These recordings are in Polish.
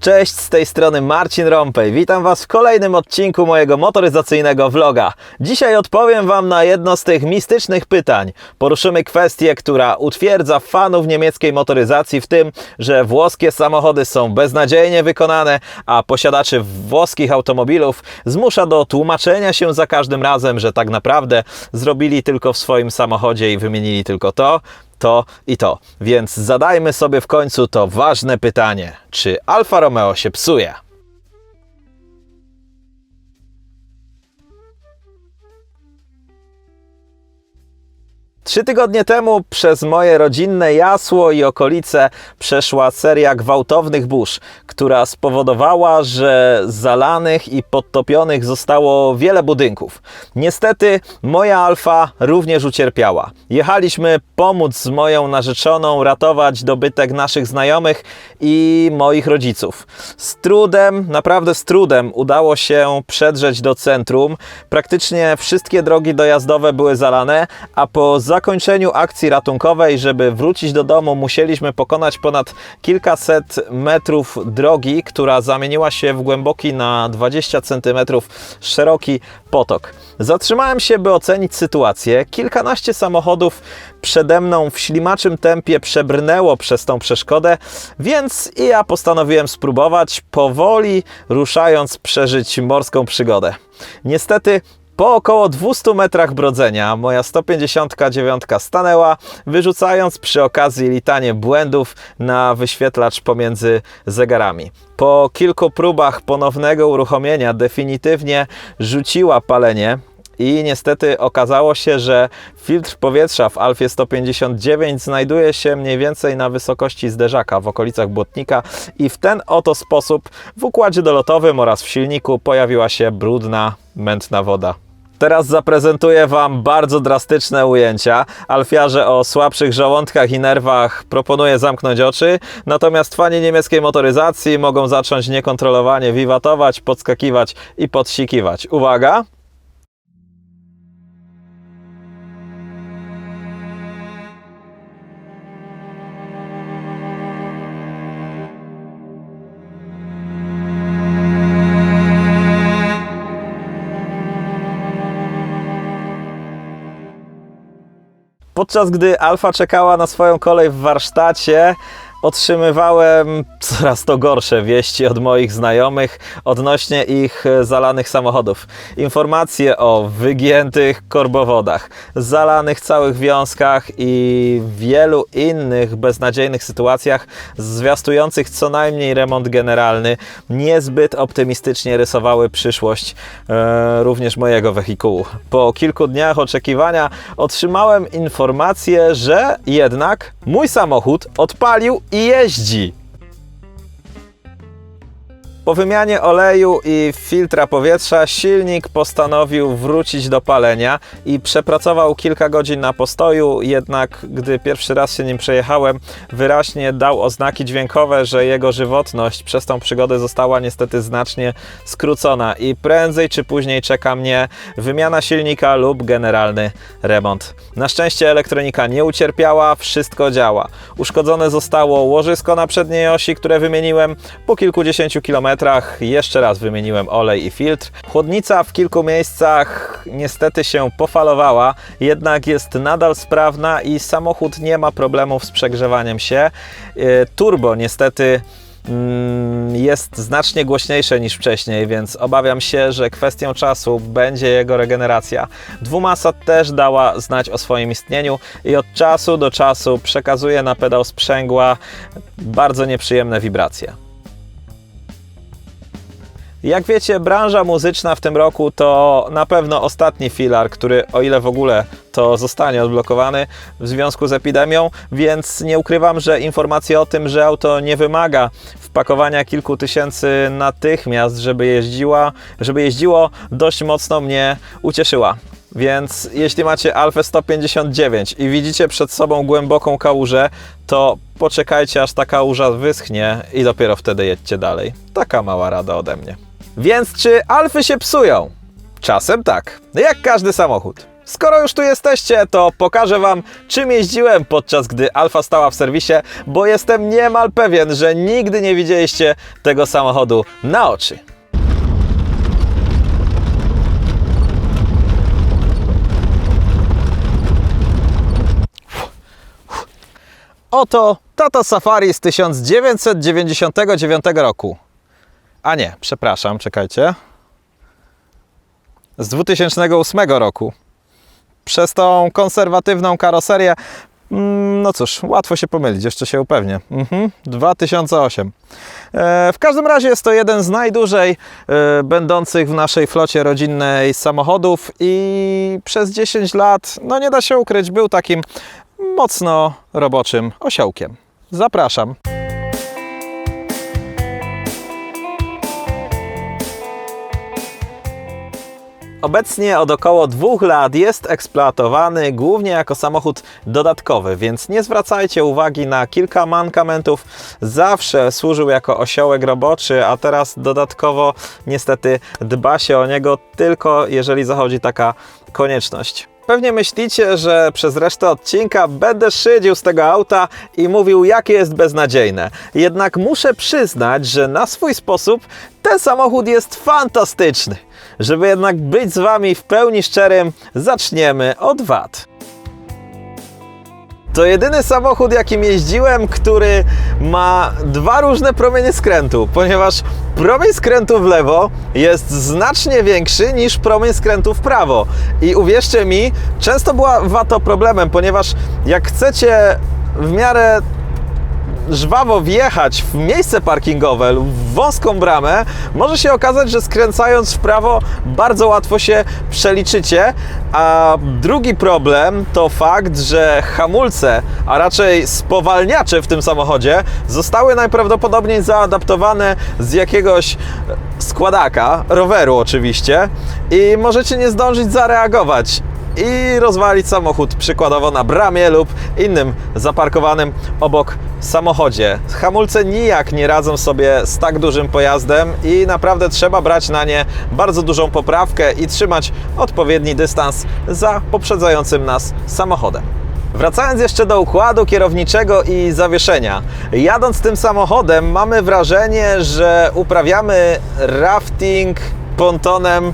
Cześć, z tej strony Marcin Rompej. Witam Was w kolejnym odcinku mojego motoryzacyjnego vloga. Dzisiaj odpowiem Wam na jedno z tych mistycznych pytań. Poruszymy kwestię, która utwierdza fanów niemieckiej motoryzacji w tym, że włoskie samochody są beznadziejnie wykonane, a posiadaczy włoskich automobilów zmusza do tłumaczenia się za każdym razem, że tak naprawdę zrobili tylko w swoim samochodzie i wymienili tylko to, to i to. Więc zadajmy sobie w końcu to ważne pytanie: czy Alfa Romeo się psuje? Trzy tygodnie temu przez moje rodzinne Jasło i okolice przeszła seria gwałtownych burz, która spowodowała, że zalanych i podtopionych zostało wiele budynków. Niestety moja Alfa również ucierpiała. Jechaliśmy pomóc z moją narzeczoną ratować dobytek naszych znajomych i moich rodziców. Z trudem, naprawdę z trudem udało się przedrzeć do centrum. Praktycznie wszystkie drogi dojazdowe były zalane, a po zakończeniu akcji ratunkowej, żeby wrócić do domu, musieliśmy pokonać ponad kilkaset metrów drogi, która zamieniła się w głęboki na 20 cm szeroki potok. Zatrzymałem się, by ocenić sytuację. Kilkanaście samochodów przede mną w ślimaczym tempie przebrnęło przez tą przeszkodę, więc i ja postanowiłem spróbować, powoli ruszając przeżyć morską przygodę. Niestety po około 200 metrach brodzenia moja 159 stanęła, wyrzucając przy okazji litanie błędów na wyświetlacz pomiędzy zegarami. Po kilku próbach ponownego uruchomienia definitywnie rzuciła palenie, i niestety okazało się, że filtr powietrza w Alfie 159 znajduje się mniej więcej na wysokości zderzaka w okolicach błotnika i w ten oto sposób w układzie dolotowym oraz w silniku pojawiła się brudna, mętna woda. Teraz zaprezentuję Wam bardzo drastyczne ujęcia. Alfiarze o słabszych żołądkach i nerwach proponuję zamknąć oczy, natomiast fani niemieckiej motoryzacji mogą zacząć niekontrolowanie wiwatować, podskakiwać i podsikiwać. Uwaga! Podczas gdy Alfa czekała na swoją kolej w warsztacie, otrzymywałem coraz to gorsze wieści od moich znajomych odnośnie ich e, zalanych samochodów. Informacje o wygiętych korbowodach, zalanych całych wiązkach i wielu innych beznadziejnych sytuacjach zwiastujących co najmniej remont generalny niezbyt optymistycznie rysowały przyszłość e, również mojego wehikułu. Po kilku dniach oczekiwania otrzymałem informację, że jednak mój samochód odpalił i jeździ. Po wymianie oleju i filtra powietrza silnik postanowił wrócić do palenia i przepracował kilka godzin na postoju, jednak gdy pierwszy raz się nim przejechałem, wyraźnie dał oznaki dźwiękowe, że jego żywotność przez tą przygodę została niestety znacznie skrócona i prędzej czy później czeka mnie wymiana silnika lub generalny remont. Na szczęście elektronika nie ucierpiała, wszystko działa. Uszkodzone zostało łożysko na przedniej osi, które wymieniłem po kilkudziesięciu kilometrach. Jeszcze raz wymieniłem olej i filtr. Chłodnica w kilku miejscach niestety się pofalowała, jednak jest nadal sprawna i samochód nie ma problemów z przegrzewaniem się. E, Turbo niestety mm, jest znacznie głośniejsze niż wcześniej, więc obawiam się, że kwestią czasu będzie jego regeneracja. Dwumasa też dała znać o swoim istnieniu i od czasu do czasu przekazuje na pedał sprzęgła bardzo nieprzyjemne wibracje. Jak wiecie, branża muzyczna w tym roku to na pewno ostatni filar, który, o ile w ogóle to zostanie odblokowany w związku z epidemią, więc nie ukrywam, że informacja o tym, że auto nie wymaga wpakowania kilku tysięcy natychmiast, żeby jeździła, żeby jeździło, dość mocno mnie ucieszyła. Więc jeśli macie Alfę 159 i widzicie przed sobą głęboką kałużę, to poczekajcie aż ta kałuża wyschnie i dopiero wtedy jedźcie dalej. Taka mała rada ode mnie. Więc czy Alfy się psują? Czasem tak, jak każdy samochód. Skoro już tu jesteście, to pokażę Wam, czym jeździłem podczas gdy Alfa stała w serwisie, bo jestem niemal pewien, że nigdy nie widzieliście tego samochodu na oczy. Oto Tata Safari z 1999 roku. A nie, przepraszam, czekajcie. Z 2008 roku. Przez tą konserwatywną karoserię, mm, no cóż, łatwo się pomylić, jeszcze się upewnię. Mhm, 2008. E, w każdym razie jest to jeden z najdłużej e, będących w naszej flocie rodzinnej samochodów i przez 10 lat, no nie da się ukryć, był takim mocno roboczym osiołkiem. Zapraszam. Obecnie od około dwóch lat jest eksploatowany głównie jako samochód dodatkowy, więc nie zwracajcie uwagi na kilka mankamentów. Zawsze służył jako osiołek roboczy, a teraz dodatkowo niestety dba się o niego tylko jeżeli zachodzi taka konieczność. Pewnie myślicie, że przez resztę odcinka będę szydził z tego auta i mówił, jakie jest beznadziejne. Jednak muszę przyznać, że na swój sposób ten samochód jest fantastyczny. Żeby jednak być z Wami w pełni szczerym, zaczniemy od wad. To jedyny samochód, jakim jeździłem, który ma dwa różne promienie skrętu, ponieważ promień skrętu w lewo jest znacznie większy niż promień skrętu w prawo. I uwierzcie mi, często była to problemem, ponieważ jak chcecie w miarę żwawo wjechać w miejsce parkingowe lub w wąską bramę, może się okazać, że skręcając w prawo bardzo łatwo się przeliczycie. A drugi problem to fakt, że hamulce, a raczej spowalniacze w tym samochodzie zostały najprawdopodobniej zaadaptowane z jakiegoś składaka, roweru oczywiście, i możecie nie zdążyć zareagować i rozwalić samochód przykładowo na bramie lub innym zaparkowanym obok samochodzie. Hamulce nijak nie radzą sobie z tak dużym pojazdem i naprawdę trzeba brać na nie bardzo dużą poprawkę i trzymać odpowiedni dystans za poprzedzającym nas samochodem. Wracając jeszcze do układu kierowniczego i zawieszenia. Jadąc tym samochodem mamy wrażenie, że uprawiamy rafting pontonem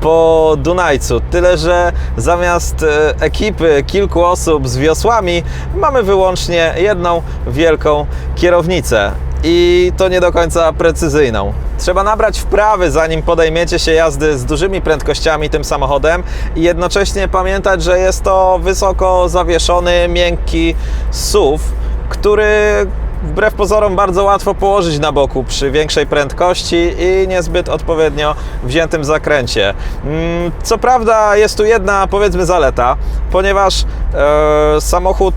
po Dunajcu. Tyle, że zamiast e, ekipy kilku osób z wiosłami mamy wyłącznie jedną wielką kierownicę. I to nie do końca precyzyjną. Trzeba nabrać wprawy, zanim podejmiecie się jazdy z dużymi prędkościami tym samochodem i jednocześnie pamiętać, że jest to wysoko zawieszony, miękki SUV, który wbrew pozorom bardzo łatwo położyć na boku przy większej prędkości i niezbyt odpowiednio wziętym zakręcie. Mm, Co prawda jest tu jedna powiedzmy zaleta, ponieważ e, samochód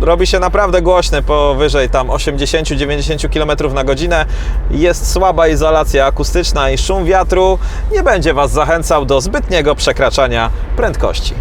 robi się naprawdę głośny powyżej tam 80-90 km na godzinę. Jest słaba izolacja akustyczna i szum wiatru nie będzie Was zachęcał do zbytniego przekraczania prędkości.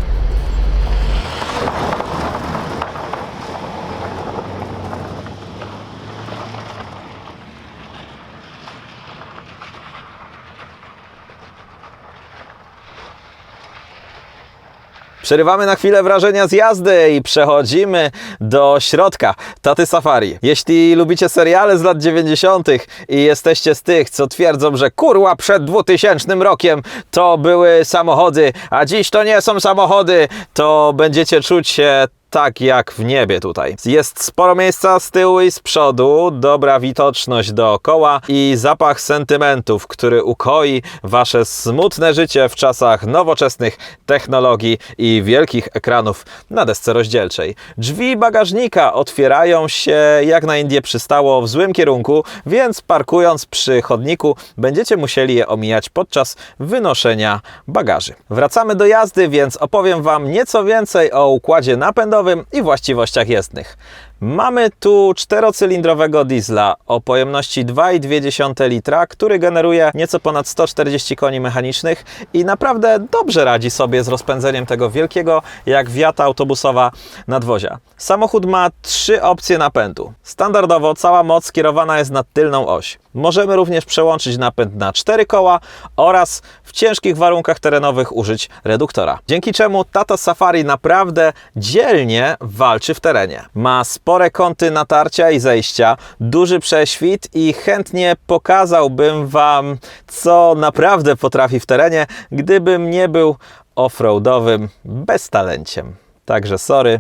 Przerywamy na chwilę wrażenia z jazdy i przechodzimy do środka Taty Safari. Jeśli lubicie seriale z lat 90. i jesteście z tych, co twierdzą, że kurła przed 2000 rokiem to były samochody, a dziś to nie są samochody, to będziecie czuć się tak jak w niebie tutaj. Jest sporo miejsca z tyłu i z przodu, dobra widoczność dookoła i zapach sentymentów, który ukoi wasze smutne życie w czasach nowoczesnych technologii i wielkich ekranów na desce rozdzielczej. Drzwi bagażnika otwierają się jak na Indię przystało w złym kierunku, więc parkując przy chodniku będziecie musieli je omijać podczas wynoszenia bagaży. Wracamy do jazdy, więc opowiem wam nieco więcej o układzie napędowym i właściwościach jezdnych. Mamy tu czterocylindrowego diesla o pojemności 2,2 litra, który generuje nieco ponad 140 koni mechanicznych i naprawdę dobrze radzi sobie z rozpędzeniem tego wielkiego, jak wiata autobusowa nadwozia. Samochód ma trzy opcje napędu. Standardowo cała moc skierowana jest na tylną oś. Możemy również przełączyć napęd na cztery koła oraz w ciężkich warunkach terenowych użyć reduktora. Dzięki czemu Tata Safari naprawdę dzielnie walczy w terenie. Ma spore kąty natarcia i zejścia, duży prześwit i chętnie pokazałbym Wam, co naprawdę potrafi w terenie, gdybym nie był offroadowym beztalenciem. Także sorry,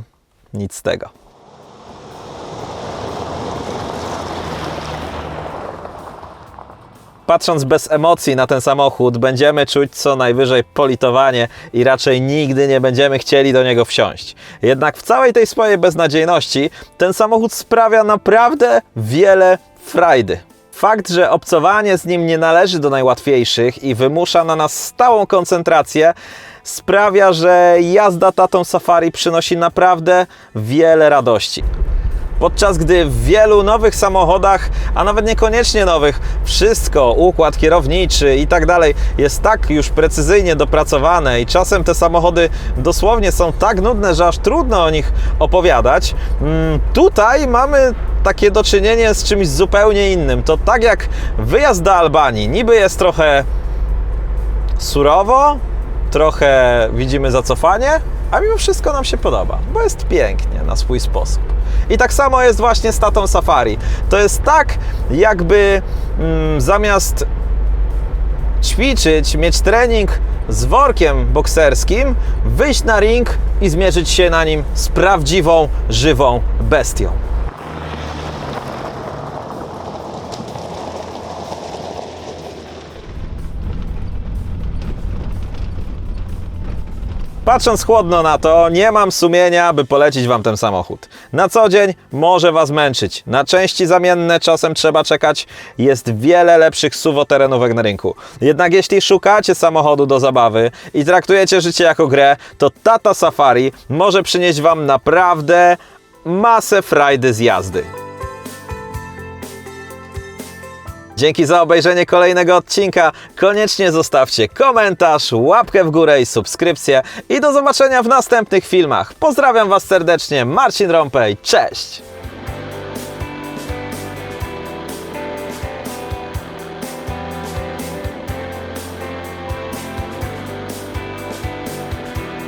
nic z tego. Patrząc bez emocji na ten samochód, będziemy czuć co najwyżej politowanie i raczej nigdy nie będziemy chcieli do niego wsiąść. Jednak w całej tej swojej beznadziejności ten samochód sprawia naprawdę wiele frajdy. Fakt, że obcowanie z nim nie należy do najłatwiejszych i wymusza na nas stałą koncentrację, sprawia, że jazda tatą safari przynosi naprawdę wiele radości. Podczas gdy w wielu nowych samochodach, a nawet niekoniecznie nowych, wszystko, układ kierowniczy i tak dalej, jest tak już precyzyjnie dopracowane i czasem te samochody dosłownie są tak nudne, że aż trudno o nich opowiadać. Mm, Tutaj mamy takie do czynienia z czymś zupełnie innym. To tak jak wyjazd do Albanii, niby jest trochę surowo, trochę widzimy zacofanie, a mimo wszystko nam się podoba, bo jest pięknie na swój sposób. I tak samo jest właśnie z tatą Safari. To jest tak, jakby mm, zamiast ćwiczyć, mieć trening z workiem bokserskim, wyjść na ring i zmierzyć się na nim z prawdziwą, żywą bestią. Patrząc chłodno na to, nie mam sumienia, by polecić Wam ten samochód. Na co dzień może Was męczyć. Na części zamienne czasem trzeba czekać. Jest wiele lepszych suwo-terenówek na rynku. Jednak jeśli szukacie samochodu do zabawy i traktujecie życie jako grę, to Tata Safari może przynieść Wam naprawdę masę frajdy z jazdy. Dzięki za obejrzenie kolejnego odcinka. Koniecznie zostawcie komentarz, łapkę w górę i subskrypcję. I do zobaczenia w następnych filmach. Pozdrawiam Was serdecznie, Marcin Rąpej. Cześć!